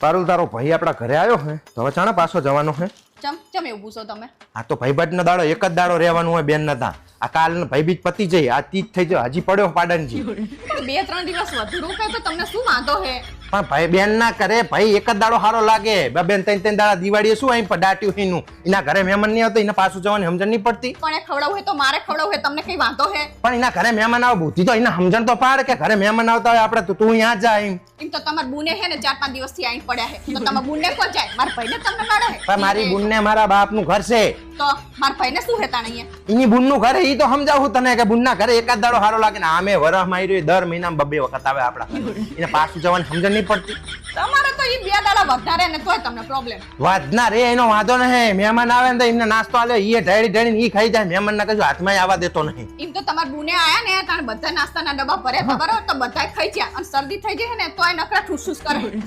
પારુલ તારો ભાઈ આપણા ઘરે આવ્યો હે તો હવે ચાણે પાછો જવાનો હે? ચમ ચમ એવું પૂછો તમે? આ તો ભાઈબંધનો દાડો એક જ દાડો રહેવાનું હોય બેન નતા આ કાલ ભાઈ બીજ પતી જઈ આ તીજ થઈ જાય હજી પડ્યો પાડનજી. બે ત્રણ દિવસ વધુ રોકાય તો તમને શું વાંધો હે? પણ ભાઈ બેન ના કરે ભાઈ એક જ દાડો સારો લાગે. બે બેન ત્રણ ત્રણ દાડા દિવાળીએ શું અહીં પડાટ્યું એનું એના ઘરે મહેમાન નહીં આવતો એને પાછું જવાની સમજણ નહીં પડતી. પણ એ ખવડાવવું હોય તો મારે ખવડાવવું હોય તમને કઈ વાંધો હે? પણ એના ઘરે મહેમાન આવે બુદ્ધિ તો એને સમજણ તો પાડ કે ઘરે મહેમાન આવતા હોય આપણે તો તું અહીંયા જા એમ એમ તો તમારા બુને હે ને ચાર પાંચ દિવસથી આઈને પડ્યા હે. તો તમારા બુને કોણ જાય? મારા ભાઈને તમને મળે હે. પણ મારી બુનને મારા બાપનું ઘર છે. તો મારા ભાઈને શું હેતા અહીંયા? એની બુનનું ઘર એ તો સમજાવું તને કે બુનના ઘરે એકાદ દાડો સારો લાગે ને આમે દર મહિનામાં બબે વખત આવે આપણા. એને પાછું જવાની સમજણ નહીં પડતી. તમારે તો એ બે દાડા વધારે ને તોય તમને પ્રોબ્લેમ વાદના રે એનો વાંધો નહીં. મહેમાન આવે ને તો એમને નાસ્તો આલે એ ઢળી ઢળીને ઈ ખાઈ જાય. મહેમાન ના કશું હાથમાં આવવા દેતો નહીં. એમ તો તમારા બુને આયા ને તાણે બધા નાસ્તાના ડબ્બા ભરે ખબર તો બધા ખાઈ ગયા અને શરદી થઈ જાય ને તોય નકરા ઠુસ ઠુસ કરે.